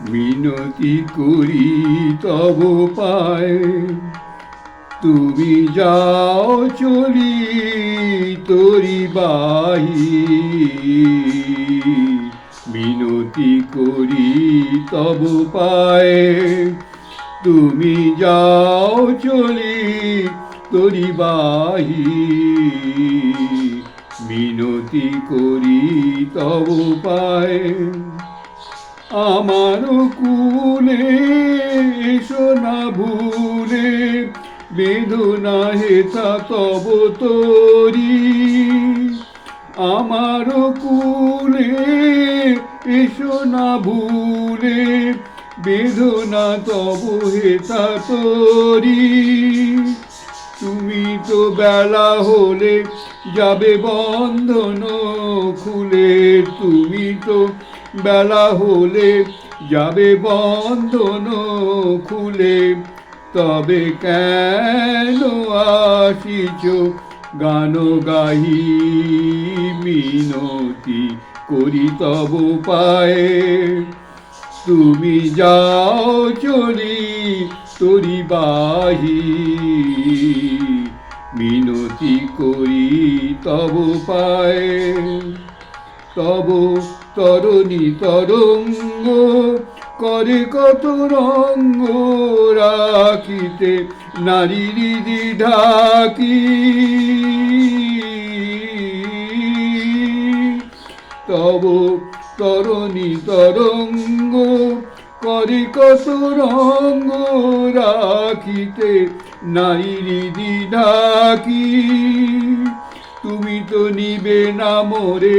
মিনতি করি তব পায়। তুমি যাও চলি তোরি বাহি। মিনতি করি তব পায়। তুমি যাও চলি তোরি বাহি। মিনতি করি তব পায়। আমার কুলে এসো না ভুলে বেদনা হেতা তব তরি। আমার কুলে এসো না ভুলে বেদনা তব হেতা তরি। তুমি তো বেলা হলে যাবে বন্ধন খুলে, তুমি তো বেলা হলে যাবে বন্ধন খুলে, তবে কেন আসিছ? গান গাহি মিনতি করি তব পায়ে। তুমি যাও চলি তরি বাহি, মিনতি করি তব পায়ে। তব তরণী তরঙ্গ, করে কত রঙ্গ রাখিতে হৃদি ঢাকি তব তরণী তরঙ্গ, করে কত রঙ্গ রাখিতে নারী ঢাকি তুমি তো নিবে না মোরে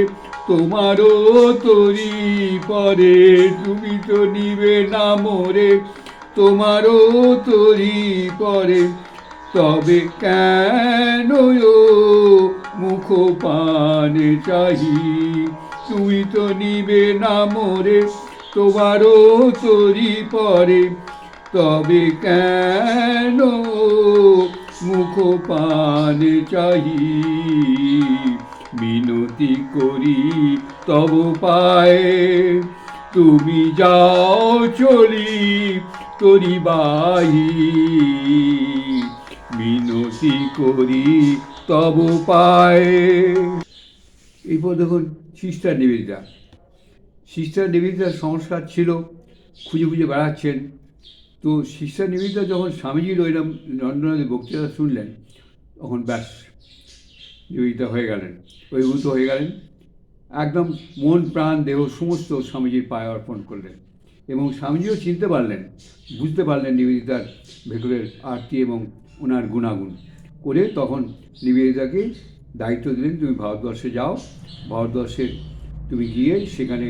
তোমারও তরি পরে, তুমি তো নিবে না মোরে, তোমারও তরি পরে। তবে কেন মুখ পানে চাহি? তুমি তো নিবে না মোরে, তোমারও তরি পরে। তবে কেন মুখ পানে চাহি? মিনতি করি, তব পায়ে তুমি যাও চলি তরি বাহি। মিনতি করি, তব পায়ে। এরপর দেখুন সিস্টার নিবেদিতা সিস্টার নিবেদিতার সংস্কার ছিল, খুঁজে খুঁজে বেড়াচ্ছেন। তো সিস্টার নিবেদিতা যখন স্বামীজির ওইরকম লন্ডনে বক্তৃতা শুনলেন, তখন ব্যাস নিবেদিতা হয়ে গেলেন অভিভূত হয়ে গেলেন। একদম মন, প্রাণ, দেহ সমস্ত স্বামীজির পায়ে অর্পণ করলেন এবং স্বামীজিও চিনতে পারলেন, বুঝতে পারলেন নিবেদিতার ভেতরের আরতি এবং ওনার গুণাগুণ। করে তখন নিবেদিতাকে দায়িত্ব দিলেন, তুমি ভারতবর্ষে যাও, ভারতবর্ষে তুমি গিয়ে সেখানে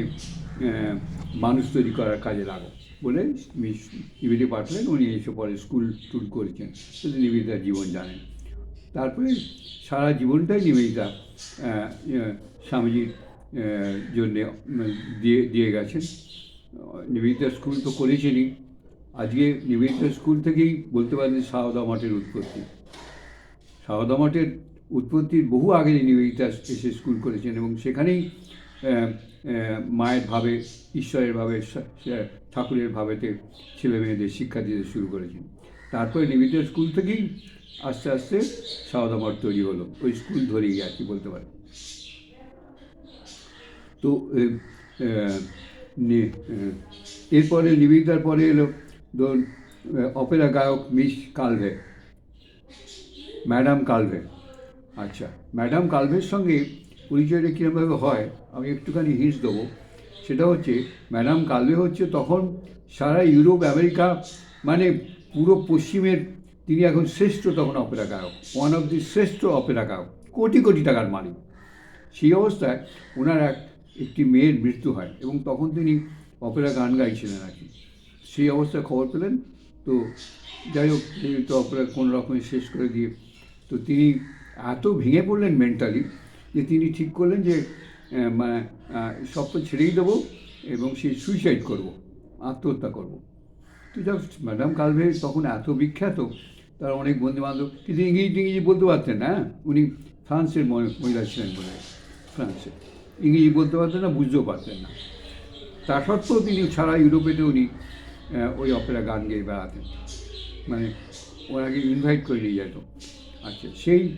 মানুষ তৈরি করার কাজে লাগো। বলে নিবেদিতা পাঠালেন। উনি এসে পরে স্কুল টুল করেছেন। নিবেদিতার জীবন জানেন। তারপরে সারা জীবনটাই নিবেদিতা আহ, স্বামীজির জন্যে দিয়ে দিয়ে গেছেন। নিবেদিতা স্কুল তো করেছেনই। আজকে নিবেদিতা স্কুল থেকেই বলতে পারেন সারদা মঠের উৎপত্তি। সারদা মাঠের উৎপত্তির বহু আগে নিবেদিতা এসে স্কুল করেছেন এবং সেখানেই মায়ের ভাবে ঈশ্বরের ভাবে ঠাকুরের ভাবেতে ছেলে মেয়েদের শিক্ষা দিতে শুরু করেছেন। তারপরে নিবেদিতা স্কুল থেকেই আস্তে আস্তে মঠ তৈরি হলো। ওই স্কুল ধরেই আর কি বলতে পারে তো এরপরে নিবেদিতার পরে এলো ধরুন অপেরা গায়ক মিস কালভে। ম্যাডাম কালভে। আচ্ছা ম্যাডাম কালভের সঙ্গে পরিচয়টা কীরকমভাবে হয়? আমি একটুখানি হিন্স দেবো। সেটা হচ্ছে, ম্যাডাম কালভে হচ্ছে তখন সারা ইউরোপ, আমেরিকা মানে পুরো পশ্চিমের তিনি এখন শ্রেষ্ঠ তখন অপেরা গায়ক ওয়ান অফ দি শ্রেষ্ঠ অপেরা গায়ক কোটি কোটি টাকার মালিক। সেই অবস্থায় ওনার এক, একটি মেয়ের মৃত্যু হয় এবং তখন তিনি অপেরা গান গাইছিলেন আর কি। সেই অবস্থায় খবর পেলেন, তো যাই হোক তিনি তো অপেরা কোনো রকমে শেষ করে দিয়ে, তো তিনি এত ভেঙে পড়লেন মেন্টালি যে তিনি ঠিক করলেন যে মানে সব তো ছেড়েই দেবো এবং সেই সুইসাইড করব, আত্মহত্যা করব। তো যাক ম্যাডাম কালভে তখন এত বিখ্যাত তার অনেক বন্ধু বান্ধব কিন্তু ইংরেজি টিংরেজি বলতে পারতেন না? উনি ফ্রান্সের মহি- মহিলা ছিলেন বলে ফ্রান্সে। ইংরেজি বলতে পারতেন না, বুঝতেও পারতেন না। তা সত্ত্বেও তিনি সারা ইউরোপেতে উনি ওই অপেরা গান গেয়ে বেড়াতেন। মানে ওনাকে ইনভাইট করে নিয়ে যেত। আচ্ছা সেই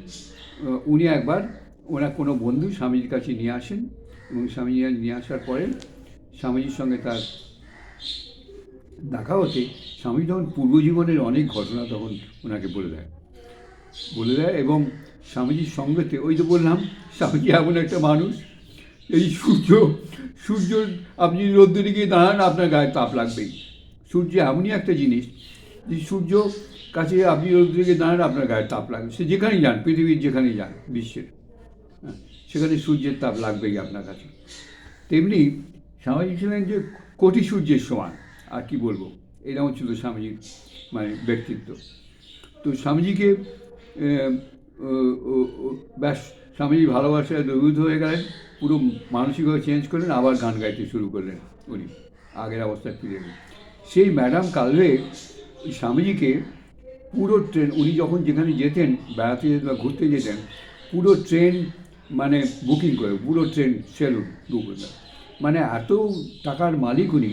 উনি একবার ওনার কোনো বন্ধু স্বামীজির কাছে নিয়ে আসেন এবং স্বামীজি নিয়ে আসার পরে স্বামীজির সঙ্গে তার দেখা হতে স্বামী তখন পূর্বজীবনের অনেক ঘটনা তখন ওনাকে বলে দেয়। বলে দেয় এবং স্বামীজির সঙ্গেতে ওই তো বললাম স্বামীজি এমন একটা মানুষ এই সূর্য সূর্য আপনি রোদ্দুরে গিয়ে দাঁড়ান আপনার গায়ে তাপ লাগবেই। সূর্য এমনই একটা জিনিস যে সূর্য কাছে আপনি রোদ্দুরে গিয়ে দাঁড়ান আপনার গায়ে তাপ লাগবে। সে যেখানেই যান পৃথিবীর যেখানেই যান বিশ্বের হ্যাঁ, সেখানে সূর্যের তাপ লাগবেই আপনার কাছে। তেমনি স্বামীজি ছিলেন যে কোটি সূর্যের সমান আর কি বলব? এরকম ছিল স্বামীজির মানে ব্যক্তিত্ব। তো স্বামীজিকে ব্যাস, স্বামীজি ভালোবাসায় দবিত হয়ে গেলেন, পুরো মানসিকভাবে চেঞ্জ করলেন, আবার গান গাইতে শুরু করলেন উনি। আগের অবস্থায় ফিরে এলেন। সেই ম্যাডাম কালভে স্বামীজিকে পুরো ট্রেন উনি যখন যেখানে যেতেন, বেড়াতে যেতেন বা ঘুরতে যেতেন, পুরো ট্রেন মানে বুকিং করে, পুরো ট্রেন সেলুন বুক মানে এত টাকার মালিক উনি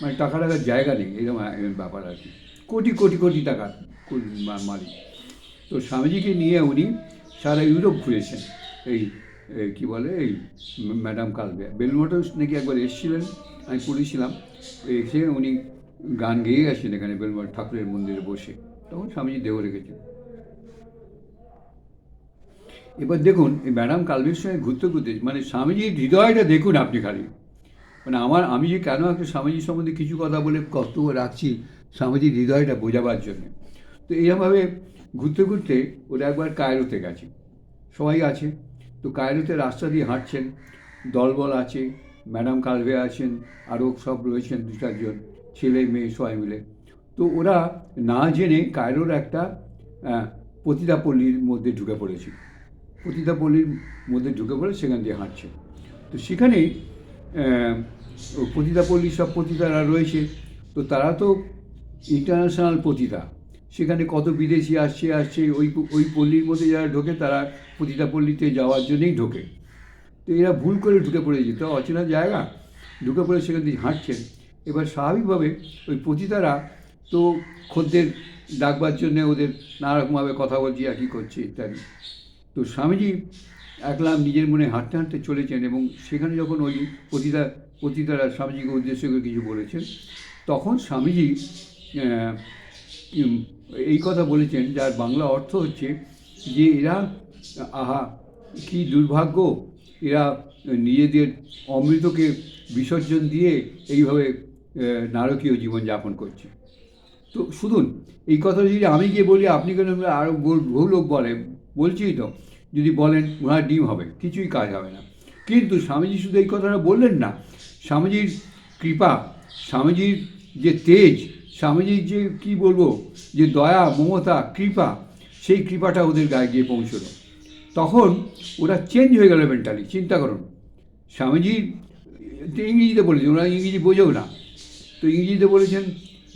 মানে টাকা রাখার জায়গা নেই, এরকম ব্যাপার আর কি। কোটি কোটি কোটি টাকা মালিক। তো স্বামীজিকে নিয়ে উনি সারা ইউরোপ ঘুরেছেন। এই এই কী বলে, এই ম্যাডাম কালবে। বেলমোটস নাকি একবার এসেছিলেন, আমি পড়েছিলাম। এসে উনি গান গেয়ে গেছেন এখানে বেলমোট, ঠাকুরের মন্দিরে বসে। তখন স্বামীজি দেহ রেখেছেন। এবার দেখুন, এই ম্যাডাম কালবির সঙ্গে ঘুরতে ঘুরতে মানে স্বামীজির হৃদয়টা দেখুন আপনি খালি। মানে আমার, আমি যে কেন একটা স্বামীজির সম্বন্ধে কিছু কথা বলে কর্তব্য রাখছি স্বামীজির হৃদয়টা বোঝাবার জন্য। তো এইরকমভাবে ঘুরতে ঘুরতে ওরা একবার কায়রোতে গেছে। সবাই আছে। তো কায়রোতে রাস্তা দিয়ে হাঁটছেন। দলবল আছে, ম্যাডাম কালভে আছেন, আরও সব রয়েছেন দু চারজন ছেলে মেয়ে সবাই মিলে। তো ওরা না জেনে কায়রোর একটা পতিতাপল্লীর মধ্যে ঢুকে পড়েছে। পতিতাপল্লীর মধ্যে ঢুকে পড়ে সেখান দিয়ে হাঁটছে। তো সেখানে পতিতাপল্লীর সব পতিতারা রয়েছে। তো তারা তো ইন্টারন্যাশনাল পতিতা সেখানে কত বিদেশি আসছে আসছে, ওই ওই পল্লীর মধ্যে যারা ঢোকে, তারা পতিতাপল্লীতে যাওয়ার জন্যেই ঢোকে। তো এরা ভুল করে ঢুকে পড়েছে। তো অচেনা জায়গা। ঢুকে পড়ে সেখান দিয়ে হাঁটছেন। এবার স্বাভাবিকভাবে ওই পতিতারা তো খদ্দের ডাকবার জন্যে ওদের নানারকমভাবে কথা বলছি আর কী করছে ইত্যাদি। তো স্বামীজি একলা নিজের মনে হাঁটতে হাঁটতে চলেছেন এবং সেখানে যখন ওই পতিতা, পতিতারা স্বামীজিকে উদ্দেশ্য করে কিছু বলেছেন, তখন স্বামীজি এই কথা বলেছেন, যার বাংলা অর্থ হচ্ছে যে এরা, আহা, কি দুর্ভাগ্য, এরা নিজেদের অমৃতকে বিসর্জন দিয়ে এইভাবে নারকীয় জীবনযাপন করছে। তো শুনুন, এই কথা যদি আমি গিয়ে বলি, আপনি কেন আরও বহু লোক বলে বলছি তো। যদি বলেন ওনার ডিম হবে, কিছুই কাজ হবে না। কিন্তু স্বামীজি শুধু এই কথাটা বললেন না, স্বামীজির কৃপা, স্বামীজির যে তেজ, স্বামীজির যে কি বলব, যে দয়া, মমতা, কৃপা, সেই কৃপাটা ওদের গায়ে গিয়ে পৌঁছলো। তখন ওরা চেঞ্জ হয়ে গেল মেন্টালি চিন্তা করুন। স্বামীজি ইংরেজিতে বলেছেন ওরা ইংরেজি বোঝেও না। তো ইংরেজিতে বলেছেন,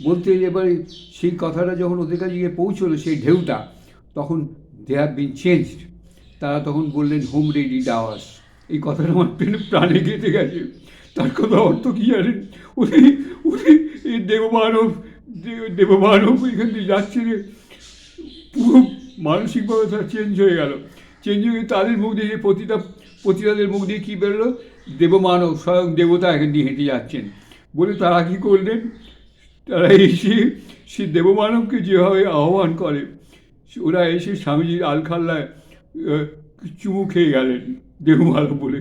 বলতে এবারে সেই কথাটা যখন ওদের কাছে গিয়ে পৌঁছলো, সেই ঢেউটা, তখন দে হ্যাভ বিন চেঞ্জড তারা তখন বললেন হোম রেডি ডাওয়ার্স এই কথাটা আমার প্রাণে প্রাণে গেঁথে গেছে। তার কথা অর্থ কী জানেন? উনি উনি এই দেবমানব দেবমানব এখান দিয়ে যাচ্ছে পুরো মানসিকভাবে তারা চেঞ্জ হয়ে গেল। চেঞ্জ হয়ে তাদের মুখ দিয়ে যে পতিতা, পতিতাদের মুখ দিয়ে কী বেরোলো? দেবমানব স্বয়ং দেবতা এখান দিয়ে হেঁটে যাচ্ছেন। বলে তারা কী করলেন? তারা এসে সে দেবমানবকে যেভাবে আহ্বান করে, ওরা এসে স্বামীজির আলখাল্লায় চুমু খেয়ে গেলেন দেবমানব বলে।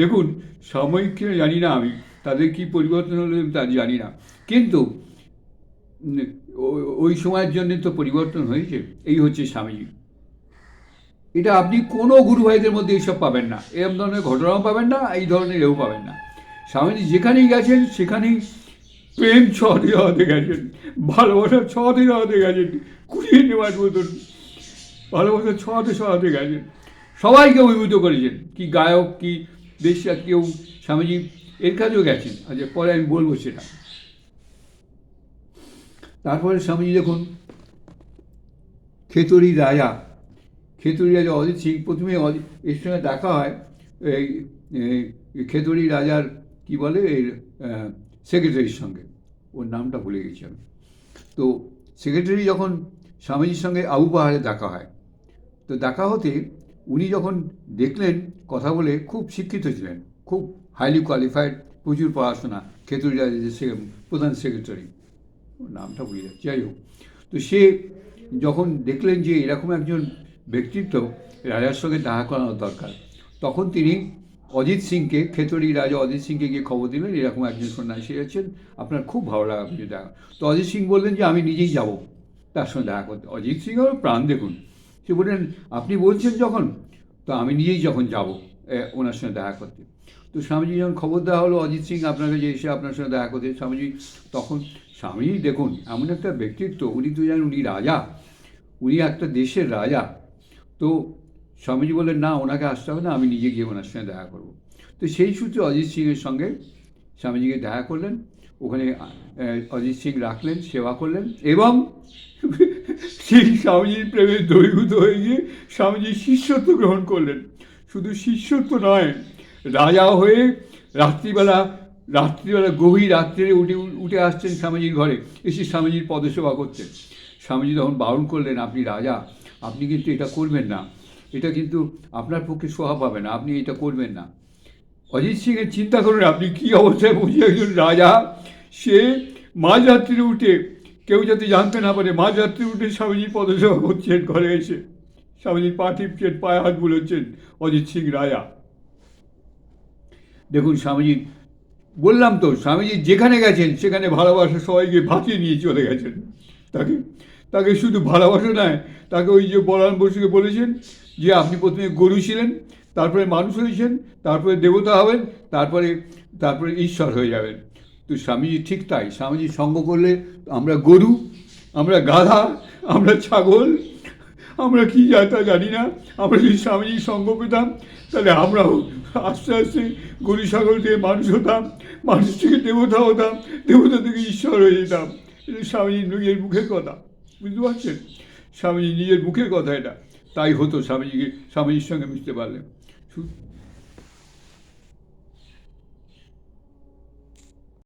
দেখুন সাময়িক কিনা জানি না আমি, তাদের কি পরিবর্তন হলো তা জানি না। কিন্তু ওই সময়ের জন্য তো পরিবর্তন হয়েছে, এই হচ্ছে স্বামীজি। এটা আপনি কোনো গুরু ভাইদের মধ্যে এইসব পাবেন না। এরকম ধরনের ঘটনাও পাবেন না, এই ধরনের এও পাবেন না। স্বামীজি যেখানেই গেছেন, সেখানেই প্রেম ছড়ে হতে গেছেন, ভালোবাসা ছড়ে হতে গেছেন। কুড়িয়ে নেওয়ার মতন ভালোবাসা ছড়াতে ছড়াতে গেছেন। সবাইকে অভিভূত করেছেন। কি গায়ক, কি বেশ্যা কেউ স্বামীজি, এর কাছেও গেছেন। আচ্ছা পরে আমি বলব সেটা। তারপরে স্বামীজি দেখুন, খেতরি রাজা। খেতরি রাজা অজিত সিং, প্রথমে এর সঙ্গে দেখা হয়, এই এই খেতরি রাজার, কি বলে এই সেক্রেটারির সঙ্গে। ওর নামটা ভুলে গেছি আমি। তো সেক্রেটারি যখন স্বামীজির সঙ্গে আবু পাহাড়ে দেখা হয় তো দেখা হতে উনি যখন দেখলেন, কথা বলে খুব শিক্ষিত ছিলেন, খুব হাইলি কোয়ালিফাইড প্রচুর পড়াশোনা খেতুরি প্রধান সেক্রেটারি নামটা বুঝে যাচ্ছে, যাই হোক। তো সে যখন দেখলেন যে এরকম একজন ব্যক্তিত্ব রাজার সঙ্গে দেখা করানো দরকার, তখন তিনি অজিত সিংকে খেতড়ি রাজা অজিত সিংকে গিয়ে খবর দিলেন, এরকম একজন সন্ন্যাসী আছেন আপনার খুব ভালো লাগা আপনি দেখা। তো অজিত সিং বললেন যে, আমি নিজেই যাব। তার সঙ্গে দেখা করতে। অজিত সিং প্রাণ দেখুন সে বললেন, আপনি বলছেন যখন, তো আমি নিজেই যখন যাব ওনার সঙ্গে দেখা করতে। তো স্বামীজি যখন খবর দেওয়া হলো, অজিত সিং আপনাকে যে এসে আপনার সঙ্গে দেখা করতে, স্বামীজি তখন, স্বামীজি, দেখুন, এমন একটা ব্যক্তিত্ব, উনি তো জানেন উনি রাজা, উনি একটা দেশের রাজা। তো স্বামীজি বললেন, না, ওনাকে আসতে হবে না, আমি নিজে গিয়ে ওনার সঙ্গে দেখা করব। তো সেই সূত্রে অজিত সিংয়ের সঙ্গে স্বামীজিকে দেখা করলেন, ওখানে অজিত সিং রাখলেন, সেবা করলেন এবং সেই স্বামীজির প্রেমে দৈভূত হয়ে গিয়ে স্বামীজির শিষ্যত্ব গ্রহণ করলেন। শুধু শিষ্যত্ব নয়, রাজা হয়ে রাত্রিবেলা রাত্রিবেলা গভীর রাত্রে উঠে উঠে আসছেন স্বামীজির ঘরে। এসে স্বামীজির পদসেবা করতেন স্বামীজি তখন বারণ করলেন, আপনি রাজা, আপনি কিন্তু এটা করবেন না। এটা কিন্তু আপনার পক্ষে শোভা পাবে না, আপনি এটা করবেন না। অজিত সিংয়ের চিন্তা করুন আপনি কী অবস্থায় বসে একজন রাজা? সে মাঝরাত্রিরে উঠে কেউ যাতে জানতে না পারে, মাঝরাত্রি উঠে স্বামীজির পদসেবা করছেন ঘরে এসে। স্বামীজির পা টিপছেন, পায়ে হাত বুলোচ্ছেন, অজিত সিং রায়া। দেখুন স্বামীজি, বললাম তো, স্বামীজি যেখানে গেছেন, সেখানে ভালোবাসা সবাইকে ভাসিয়ে নিয়ে চলে গেছেন। তাকে তাকে শুধু ভালোবাসা নয়, তাকে ওই যে বলান বসুকে বলেছেন যে আপনি প্রথমে গরু ছিলেন, তারপরে মানুষ হয়েছেন, তারপরে দেবতা হবেন, তারপরে তারপরে ঈশ্বর হয়ে যাবেন। তো স্বামীজি ঠিক তাই। স্বামীজি সঙ্গ করলে আমরা গরু, আমরা গাধা, আমরা ছাগল, আমরা কি যায় তা জানি না। আমরা যদি স্বামীজির সঙ্গ পেতাম, তাহলে আমরাও আস্তে আস্তে গরু, ছাগল থেকে মানুষ হতাম, মানুষ থেকে দেবতা হতাম, দেবতা থেকে ঈশ্বর হয়ে যেতাম। এটা স্বামীজির নিজের মুখের কথা, বুঝতে পারছেন? স্বামীজি নিজের মুখের কথা এটা। তাই হতো স্বামীজিকে, স্বামীজির সঙ্গে মিশতে পারলেন শু-